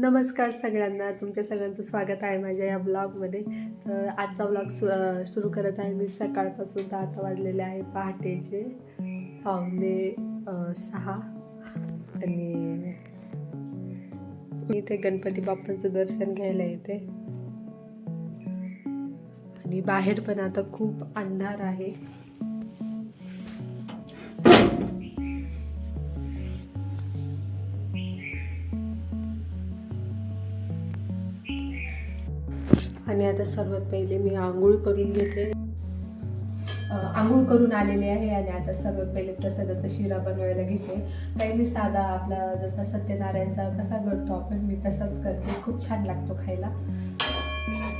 नमस्कार सगळ्यांना. तुमच्या सगळ्यांचं स्वागत आहे माझ्या या ब्लॉगमध्ये. तर आजचा ब्लॉग सु सुरू करत आहे मी सकाळपासून तर आता वाजलेले आहे पहाटेचे. पावणे सहा. आणि मी इथे गणपती बाप्पांचं दर्शन घ्यायला येते. आणि बाहेर पण आता खूप अंधार आहे. आता सर्वात पहिले मी आंघोळ करून घेते. आंघोळ करून आलेले आहे आणि आता सर्वात पहिले प्रसादाचा शिरा बनवायला घेते. काही मी साधा आपला जसा सत्यनारायणचा कसा करतो आपण मी तसाच करते. खूप छान लागतो खायला.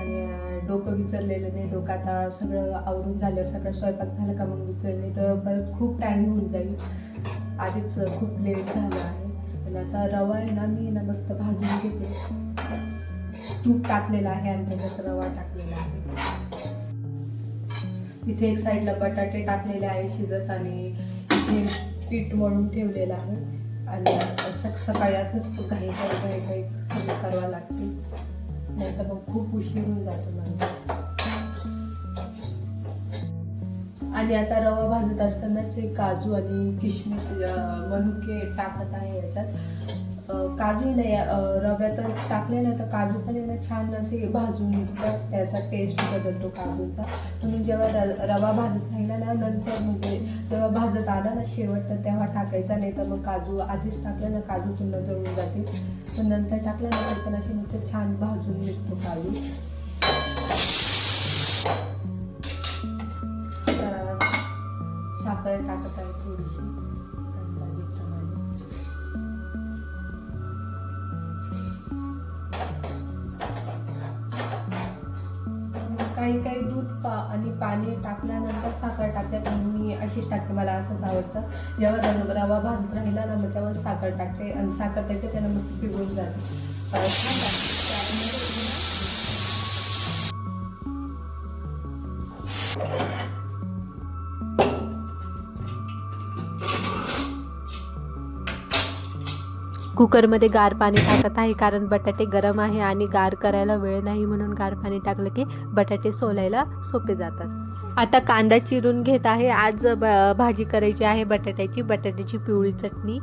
आणि डोकं विचारलेलं नाही डोकं आता सगळं आवरून झाल्यावर सगळं स्वयंपाक झालं का मग विचारले तर परत खूप टाईम होऊन जाईल. आधीच खूप लेट झालं आहे. आणि आता रवा आहे ना मी ना मस्त भाजून तूप टाकलेलं आहे आणि त्याच्यात रवा टाकलेला आहे. इथे एक साईडला बटाटे टाकलेले आहे शिजत आणि इथे पीठ मळून ठेवलेलं आहे. आणि सकाळी असंच काही काही काही काही करावं लागते. नाही मग खूप उशीर होऊन जातो माझा आणि आता रवा भाजत असतानाच काजू आणि किशमिश मनुके टाकत आहे याच्यात. काजू नाही अं, रव्यातच टाकले ना तर काजू पण यांना छान असे भाजून निघतात त्याचा टेस्ट बदलतो काजूचा. तुम्ही जेव्हा र- रवा भाजत राहिला ना नंतर म्हणजे जेव्हा भाजत आला ना शेवट तर तेव्हा टाकायचा नाही तर मग काजू आधीच टाकलं ना काजू पुन्हा जळून जाते पण नंतर टाकल्यानंतर ना तर पण असे मग छान भाजून निघतो काजू. काही काही दूध पा आणि पाणी टाकल्यानंतर साखर टाकतात आणि मी अशीच टाकते मला असंच आवडतं जेव्हा रवा भाजत राहिला ना मग तेव्हा साखर टाकते आणि साखर त्याच्या त्यानं मस्त पिळून जाते Thank you. कुकरमध्ये गार पाणी टाकत आहे कारण बटाटे गरम आहे आणि गार करायला वेळ नाही म्हणून गार पाणी टाकलं की बटाटे सोलायला सोपे जातात. आता कांदा चिरून घेत आहे. आज ब- भाजी करायची आहे बटाट्याची. बटाट्याची पिवळी चटणी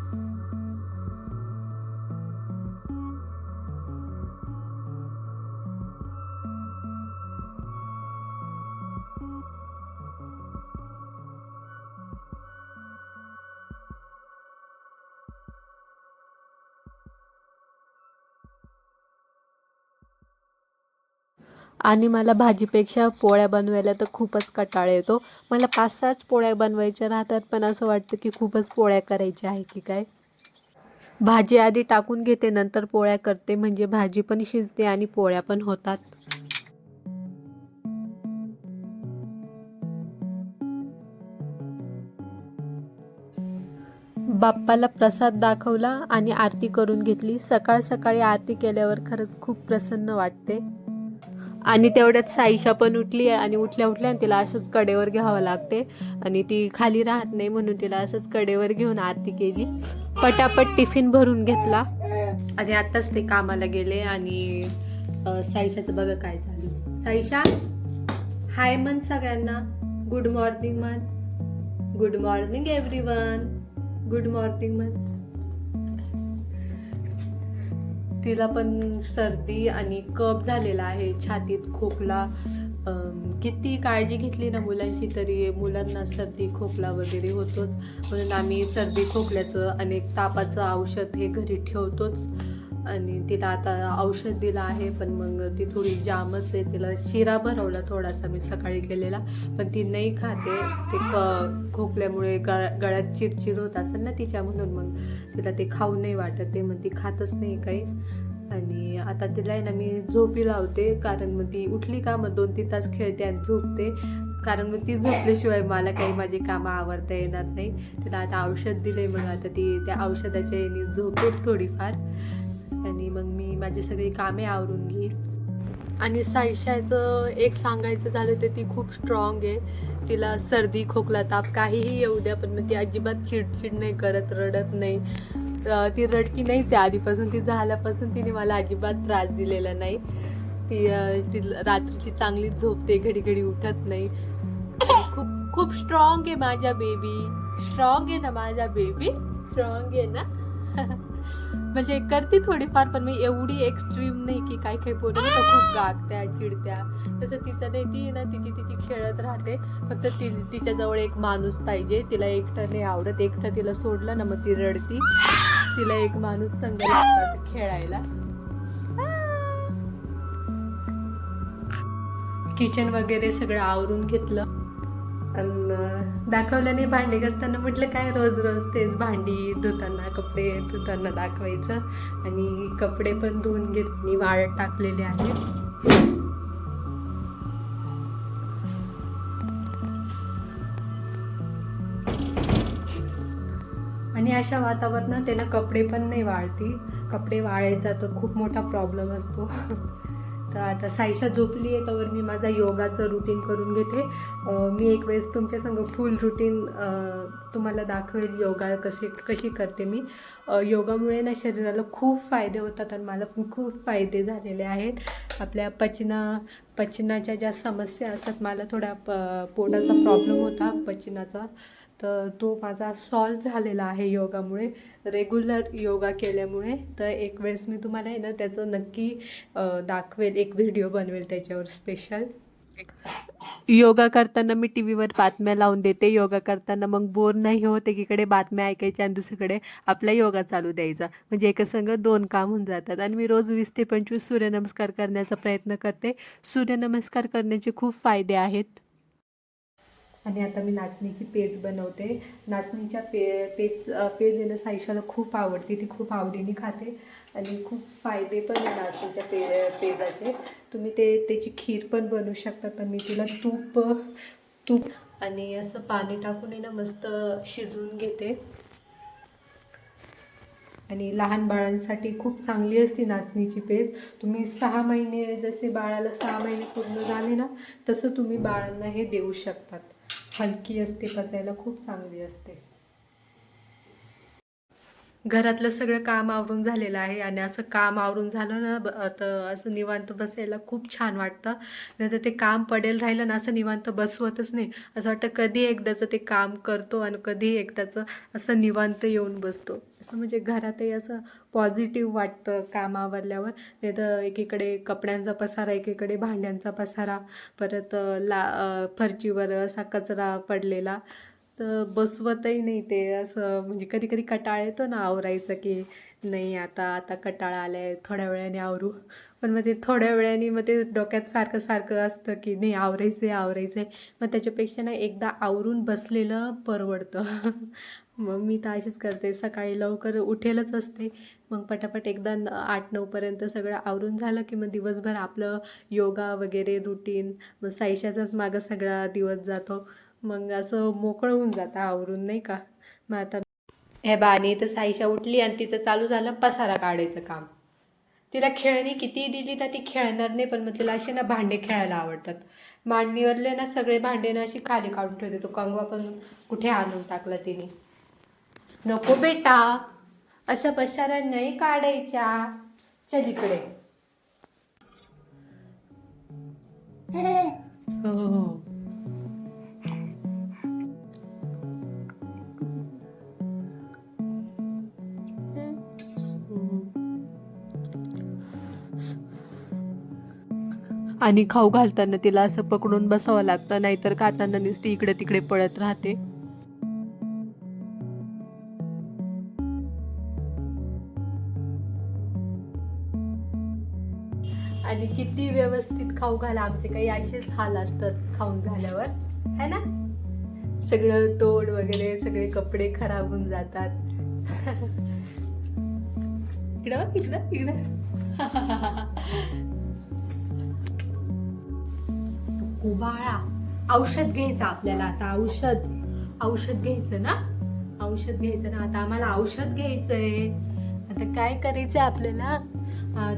आणि मला भाजीपेक्षा पोळ्या बनवायला तर खूपच कटाळ येतो. मला पाच सहाच पोळ्या बनवायच्या राहतात पण असं वाटतं की खूपच पोळ्या करायच्या आहे की काय? भाजी आधी टाकून घेते नंतर पोळ्या करते म्हणजे भाजी पण शिजते आणि पोळ्या पण होतात. बाप्पाला प्रसाद दाखवला आणि आरती करून घेतली. सकाळ सकाळी आरती केल्यावर खरंच खूप प्रसन्न वाटते. आणि तेवढ्यात साईशा पण उठली आणि उठल्या उठल्या आणि तिला असंच कडेवर घ्यावं लागते. आणि ती खाली राहत नाही म्हणून तिला असंच कडेवर घेऊन आरती केली. पटापट टिफिन भरून घेतला. आणि आत्ताच ते कामाला गेले आणि साईशाचं बघा काय झालं साईशा हाय मन सगळ्यांना. गुड मॉर्निंग मन good morning everyone good morning मन तिला पण सर्दी आणि कफ झालेला आहे. छातीत खोकला किती काळजी घेतली ना मुलांची तरी मुलांना सर्दी खोकला वगैरे होतोच. म्हणून आम्ही सर्दी खोकल्याचं अनेक तापाचं औषध हे घरी ठेवतोच. आणि तिला आता औषध दिलं आहे पण मग ती थोडी जामच आहे. तिला शिरा भरवला थोडासा मी सकाळी केलेला पण ती नाही खाते. ते क खोकल्यामुळे गळ गळ्यात चिडचिड होत असेल ना तिच्या म्हणून मग तिला ते खाऊ नाही वाटत ते मग ती खातच नाही काही. आणि आता तिला आहे ना मी झोपी लावते कारण मग ती उठली का मग दोन तीन तास खेळते आणि झोपते. कारण मग ती झोपल्याशिवाय मला काही माझी कामं आवडता येणार नाही. तिला आता औषध दिले मग आता ती त्या औषधाच्या याने झोपेल थोडीफार. आणि मग मी माझी सगळी कामे आवरून घेईल. आणि साईशाचं एक सांगायचं झालं तर ती खूप स्ट्रॉंग आहे. तिला सर्दी खोकला ताप काहीही येऊ द्या पण मग ती अजिबात चिडचिड नाही करत रडत नाही. ती रडकी नाहीच आहे आधीपासून ती झाल्यापासून तिने मला अजिबात त्रास दिलेला नाही. ती ती रात्रीची चांगली झोपते घडी घडी उठत नाही. खूप खूप स्ट्रॉंग आहे माझ्या बेबी स्ट्रॉंग आहे ना माझ्या बेबी स्ट्रॉंग आहे ना? म्हणजे करते थोडीफार पण मी एवढी एक्स्ट्रीम नाही की काही काही पोरं तर खूप गागत्या चिडत्या. तसं तिचं नाही ती ना तिची तिची खेळत राहते. फक्त ती तिच्याजवळ एक माणूस पाहिजे तिला एकटं नाही आवडत. एकटं तिला सोडलं ना मग ती रडती. तिला एक माणूस संघ लागतो असं खेळायला. किचन वगैरे सगळं आवरून घेतलं. दाखवल्याने भांडी घासताना म्हटलं काय रोज रोज तेच भांडी धुताना कपडे धुताना दाखवायचं. आणि कपडे पण धुवून घेत मी वाळत टाकलेले आहेत आणि अशा वातावरणात त्यांना कपडे पण नाही वाळती. कपडे वाळायचा तर खूप मोठा प्रॉब्लेम असतो. तर आता साईशा झोपली आहे तर मी माझा योगाचं रुटीन करून घेते. मी एक वेळेस तुमच्या संग फुल रुटीन तुम्हाला दाखवेल योगा कसे कशी करते मी. योगामुळे ना शरीराला खूप फायदे होतात आणि मला पण खूप फायदे झालेले आहेत. आपल्या पचना पचनाच्या ज्या समस्या असतात मला थोड्या प पोटाचा प्रॉब्लेम होता पचनाचा. तर तो माझा सॉल्व झालेला आहे योगामुळे. रेग्युलर योगा केल्यामुळे. तर एक वेळेस मी तुम्हाला आहे ना त्याचं नक्की दाखवेल. एक व्हिडिओ बनवेल त्याच्यावर स्पेशल योगा करताना मी टी व्हीवर बातम्या लावून देते. योगा करताना मग बोर नाही होत एकीकडे बातम्या ऐकायच्या आणि दुसरीकडे आपला योगा चालू द्यायचा. म्हणजे एकसंग दोन काम होऊन जातात. आणि मी रोज वीस ते पंचवीस सूर्यनमस्कार करण्याचा प्रयत्न करते. सूर्यनमस्कार करण्याचे खूप फायदे आहेत. आणि आता मी नाचणीची पेज बनवते. नाचणीच्या पे पेज पेज आहे ना साईशाला खूप आवडते. ती खूप आवडीने खाते. आणि खूप फायदे पण आहे नाचणीच्या पे पेजाचे. तुम्ही ते त्याची खीर पण बनवू शकता. तर मी तिला तूप तूप आणि असं पाणी टाकून आहे ना मस्त शिजवून घेते. आणि लहान बाळांसाठी खूप चांगली असते नाचणीची पेज. तुम्ही सहा महिने जसे बाळाला सहा महिने पूर्ण झाले ना तसं तुम्ही बाळांना हे देऊ शकतात. हलकी असते पचायला खूप चांगली असते. घरातलं सगळं काम आवरून झालेलं आहे आणि असं काम आवरून झालं ना ब- तर असं निवांत बसायला खूप छान वाटतं. नाहीतर ते काम पडेल राहिलं ना असं निवांत बसवतच नाही. असं वाटतं कधी एकदाचं ते काम करतो आणि कधी एकदाचं असं निवांत येऊन बसतो. असं म्हणजे घरातही असं पॉझिटिव्ह वाटतं काम आवरल्यावर नाही तर एकीकडे कपड्यांचा पसारा एकीकडे भांड्यांचा पसारा. परत ला फरचीवर असा कचरा पडलेला. तर बसवतही नाही ते. असं म्हणजे कधी कधी कटाळ येतो ना आवरायचं की नाही आता आता कटाळा आला आहे थोड्या वेळाने आवरू. पण मग ते थोड्या वेळाने मग ते डोक्यात सारखं सारखं असतं की नाही आवरायचं आहे आवरायचं आहे मग त्याच्यापेक्षा ना एकदा आवरून बसलेलं परवडतं. मग मी तर अशीच करते. सकाळी लवकर उठेलच असते. मग पटापट एकदा न- आठ नऊपर्यंत सगळं आवरून झालं की मग दिवसभर आपलं योगा वगैरे रुटीन मग साईशाचाच मागं सगळा दिवस जातो. मग असं मोकळं होऊन जातं आवरून नाही का? मग आता हे बानी तर साईशा उठली आणि तिचं चालू झालं पसारा काढायचं काम. तिला खेळणी किती दिली तर ती खेळणार नाही पण मग तिला असे ना भांडे खेळायला आवडतात. मांडणीवरले ना सगळे भांडे ना अशी खाली काढून ठेवते तो कंगवा पण कुठे आणून टाकला तिने. नको बेटा अशा पशारा नाही काढायच्या. चल इकडे. हो हो. आणि खाऊ घालताना तिला असं पकडून बसावं लागतं नाहीतर खाताना नुसती इकडे तिकडे पळत राहते. आणि किती व्यवस्थित खाऊ घाला आमचे काही असेच हाल असतात खाऊन झाल्यावर है ना? सगळं तोड वगैरे सगळे कपडे खराब होऊन जातात. इकडं इकडं इकडं. उबाळा औषध घ्यायचं आपल्याला आता औषध. औषध घ्यायचं ना? औषध घ्यायचं ना? आता आम्हाला औषध घ्यायचंय. आता काय करायचं आपल्याला?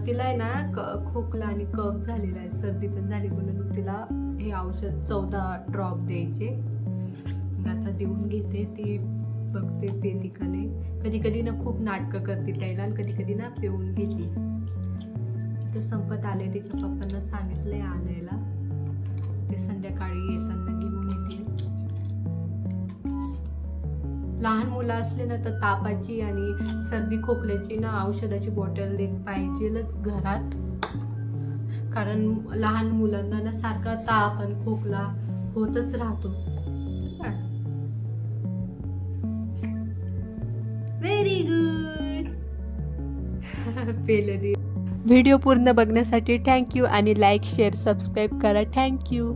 तिला आहे ना क- खोकला आणि कफ झालेला आहे सर्दी पण झाली म्हणून तिला हे औषध चौदा ड्रॉप द्यायचे. आता देऊन घेते ती बघते पेती का नाही कधी कधी ना खूप नाटकं करते त्याला आणि कधी कधी ना पिऊन घेते. तर संपत आले तिच्या पप्पांना सांगितलंय आणायला. ते संध्याकाळी येताना घेऊन येतील लहान मुलं असले ना तर तापाची आणि सर्दी खोकल्याची ना औषधाची बॉटल एक पाहिजेलच घरात. कारण लहान मुलांना ना सारखा ताप आणि खोकला होतच राहतो. व्हेरी गुड पेले दे. व्हिडिओ पूर्ण बघण्यासाठी थँक्यू आणि लाईक शेअर सबस्क्राईब करा. Thank you